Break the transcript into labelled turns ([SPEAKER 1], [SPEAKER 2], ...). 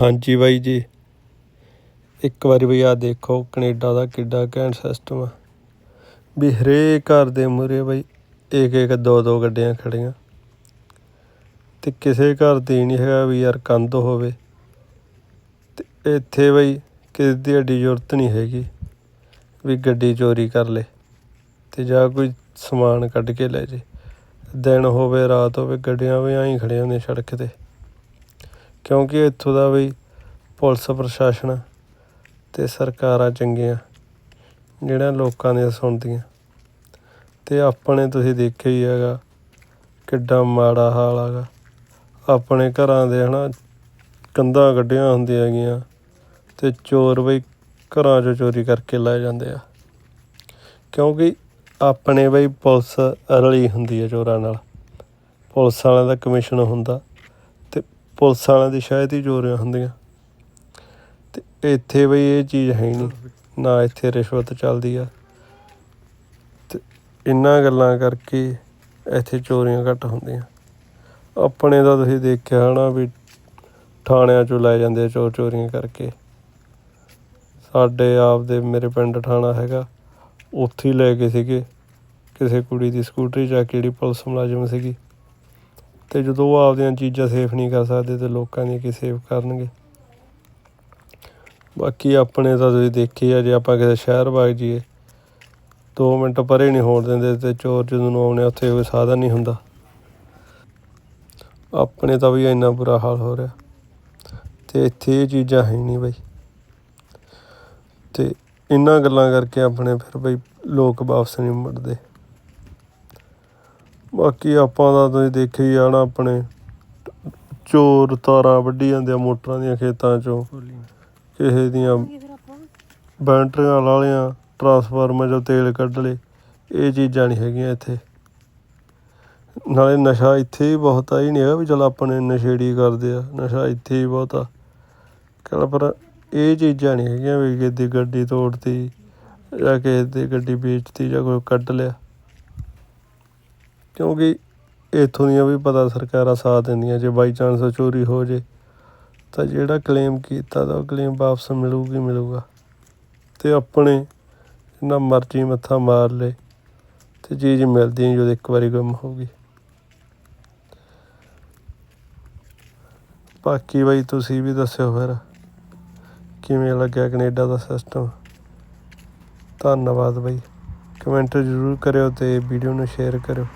[SPEAKER 1] ਹਾਂਜੀ ਬਾਈ ਜੀ। ਇੱਕ ਵਾਰੀ ਬਈ ਆ ਦੇਖੋ ਕੈਨੇਡਾ ਦਾ ਕਿੱਡਾ ਘੈਂਟ ਸਿਸਟਮ ਆ। ਵੀ ਹਰੇਕ ਘਰ ਦੇ ਮੂਹਰੇ ਬਈ ਇੱਕ ਇੱਕ ਦੋ ਦੋ ਗੱਡੀਆਂ ਖੜੀਆਂ। ਤੇ ਕਿਸੇ ਘਰ ਦੀ ਨਹੀਂ ਹੈਗਾ ਵੀ ਯਾਰ ਕੰਧ ਹੋਵੇ। ਤੇ ਇੱਥੇ ਬਈ ਕਿਸੇ ਦੀ ਐਡੀ ਜ਼ਰੂਰਤ ਨਹੀਂ ਹੈਗੀ ਵੀ ਗੱਡੀ ਚੋਰੀ ਕਰ ਲੇ ਤੇ ਜਾਂ ਕੋਈ ਸਮਾਨ ਕੱਢ ਕੇ ਲੈ ਜੇ। ਦਿਨ ਹੋਵੇ, ਰਾਤ ਹੋਵੇ, ਗੱਡੀਆਂ ਵੀ ਐਂ ਖੜੀਆਂ ਹੁੰਦੀਆਂ ਸੜਕ ਤੇ। ਕਿਉਂਕਿ ਇੱਥੋਂ ਦਾ ਬਈ ਪੁਲਿਸ ਪ੍ਰਸ਼ਾਸਨ ਅਤੇ ਸਰਕਾਰਾਂ ਚੰਗੀਆਂ ਜਿਹੜਾ ਲੋਕਾਂ ਦੀਆਂ ਸੁਣਦੀਆਂ। ਅਤੇ ਆਪਣੇ ਤੁਸੀਂ ਦੇਖਿਆ ਹੀ ਹੈਗਾ ਕਿੱਡਾ ਮਾੜਾ ਹਾਲ ਹੈਗਾ। ਆਪਣੇ ਘਰਾਂ ਦੇ ਹੈ ਨਾ ਕੰਧਾਂ ਕੱਢੀਆਂ ਹੁੰਦੀਆਂ ਹੈਗੀਆਂ ਅਤੇ ਚੋਰ ਬਈ ਘਰਾਂ 'ਚੋਂ ਚੋਰੀ ਕਰਕੇ ਲੈ ਜਾਂਦੇ ਆ। ਕਿਉਂਕਿ ਆਪਣੇ ਬਈ ਪੁਲਿਸ ਰਲੀ ਹੁੰਦੀ ਹੈ ਚੋਰਾਂ ਨਾਲ। ਪੁਲਿਸ ਵਾਲਿਆਂ ਦਾ ਕਮਿਸ਼ਨ ਹੁੰਦਾ। ਪੁਲਿਸ ਵਾਲਿਆਂ ਦੀ ਸ਼ਾਇਦ ਹੀ ਚੋਰੀਆਂ ਹੁੰਦੀਆਂ। ਤੇ ਇੱਥੇ ਬਈ ਇਹ ਚੀਜ਼ ਹੈ ਹੀ ਨਹੀਂ। ਨਾ ਇੱਥੇ ਰਿਸ਼ਵਤ ਚੱਲਦੀ ਆ। ਤੇ ਇਹਨਾਂ ਗੱਲਾਂ ਕਰਕੇ ਇੱਥੇ ਚੋਰੀਆਂ ਘੱਟ ਹੁੰਦੀਆਂ। ਆਪਣੇ ਦਾ ਤੁਸੀਂ ਦੇਖਿਆ ਹੋਣਾ ਵੀ ਥਾਣਿਆਂ ਚੋਂ ਲੈ ਜਾਂਦੇ ਆ ਚੋਰ ਚੋਰੀਆਂ ਕਰਕੇ। ਸਾਡੇ ਆਪ ਦੇ ਮੇਰੇ ਪਿੰਡ ਥਾਣਾ ਹੈਗਾ। ਉੱਥੇ ਹੀ ਲੈ ਗਏ ਸੀਗੇ। ਕਿਸੇ ਕੁੜੀ ਦੀ ਸਕੂਟਰੀ ਚੱਕ ਕੇ ਜਿਹੜੀ ਪੁਲਿਸ ਮੁਲਾਜ਼ਮ ਸੀਗੀ। ਤੇ ਜਦੋਂ ਉਹ ਆਪਦੀਆਂ ਚੀਜ਼ਾਂ ਸੇਫ ਨਹੀਂ ਕਰ ਸਕਦੇ ਤੇ ਲੋਕਾਂ ਦੀਆਂ ਕੀ ਸੇਫ ਕਰਨਗੇ? ਬਾਕੀ ਆਪਣੇ ਤਾਂ ਤੁਸੀਂ ਦੇਖੀ ਆ, ਜੇ ਆਪਾਂ ਕਿਸੇ ਸ਼ਹਿਰ ਵਗ ਜਾਈਏ 2 ਮਿੰਟ ਪਰੇ ਨਹੀਂ ਹੋਣ ਦਿੰਦੇ ਤੇ ਚੋਰ ਜਦੋਂ ਨੂੰ ਆਉਣੇ ਉੱਥੇ ਕੋਈ ਸਾਧਨ ਨਹੀਂ ਹੁੰਦਾ। ਆਪਣੇ ਤਾਂ ਵੀ ਇੰਨਾ ਬੁਰਾ ਹਾਲ ਹੋ ਰਿਹਾ। ਤੇ ਇੱਥੇ ਇਹ ਚੀਜ਼ਾਂ ਹੈ ਹੀ ਨਹੀਂ ਬਈ। ਤੇ ਇਹਨਾਂ ਗੱਲਾਂ ਕਰਕੇ ਆਪਣੇ ਫਿਰ ਬਈ ਲੋਕ ਵਾਪਸ ਨਹੀਂ ਮੁੜਦੇ। ਬਾਕੀ ਆਪਾਂ ਦਾ ਤੁਸੀਂ ਆ ਨਾ ਆਪਣੇ। ਚੋਰ ਤਾਰਾਂ ਵੱਢੀ ਜਾਂਦੇ ਆ ਮੋਟਰਾਂ ਦੀਆਂ ਖੇਤਾਂ 'ਚੋਂ। ਕਿਸੇ ਦੀਆਂ ਬੈਟਰੀਆਂ ਲਾ ਲਿਆ ਟਰਾਂਸਫਾਰਮਰ 'ਚੋਂ ਤੇਲ ਕੱਢ ਲਏ। ਇਹ ਚੀਜ਼ਾਂ ਨਹੀਂ ਹੈਗੀਆਂ ਇੱਥੇ। ਨਾਲੇ ਨਸ਼ਾ ਇੱਥੇ ਹੀ ਬਹੁਤ ਆ ਹੀ ਨਹੀਂ ਹੈਗਾ ਵੀ ਚਲ ਆਪਣੇ ਨਸ਼ੇੜੀ ਕਰਦੇ ਆ ਨਸ਼ਾ ਇੱਥੇ ਹੀ ਬਹੁਤ ਆ। ਕਹਿੰਦਾ ਪਰ ਇਹ ਚੀਜ਼ਾਂ ਨਹੀਂ ਹੈਗੀਆਂ ਵੀ ਕਿਸੇ ਦੀ ਗੱਡੀ ਤੋੜਤੀ ਜਾਂ ਕਿਸੇ ਦੀ ਗੱਡੀ ਵੇਚਤੀ ਜਾਂ ਕੋਈ ਕੱਢ ਲਿਆ। ਕਿਉਂਕਿ ਇੱਥੋਂ ਦੀਆਂ ਵੀ ਪਤਾ ਸਰਕਾਰਾਂ ਸਾਥ ਦਿੰਦੀਆਂ, ਜੇ ਬਾਈ ਚਾਂਸ ਚੋਰੀ ਹੋ ਜੇ, ਤਾਂ ਜਿਹੜਾ ਕਲੇਮ ਕੀਤਾ ਤਾਂ ਉਹ ਕਲੇਮ ਵਾਪਸ ਮਿਲੂਗੀ ਮਿਲੂਗਾ। ਅਤੇ ਆਪਣੇ ਜਿੰਨਾ ਮਰਜ਼ੀ ਮੱਥਾ ਮਾਰ ਲਏ ਤੇ ਚੀਜ਼ ਮਿਲਦੀ ਨਹੀਂ ਜਦੋਂ ਇੱਕ ਵਾਰੀ ਗੁੰਮ ਹੋਊਗੀ ਬਾਕੀ ਬਾਈ ਤੁਸੀਂ ਵੀ ਦੱਸਿਓ ਫਿਰ, ਕਿਵੇਂ ਲੱਗਿਆ ਕੈਨੇਡਾ ਦਾ ਸਿਸਟਮ ਧੰਨਵਾਦ ਬਾਈ। ਕਮੈਂਟ ਜ਼ਰੂਰ ਕਰਿਓ ਤੇ ਵੀਡੀਓ ਨੂੰ ਸ਼ੇਅਰ ਕਰਿਓ।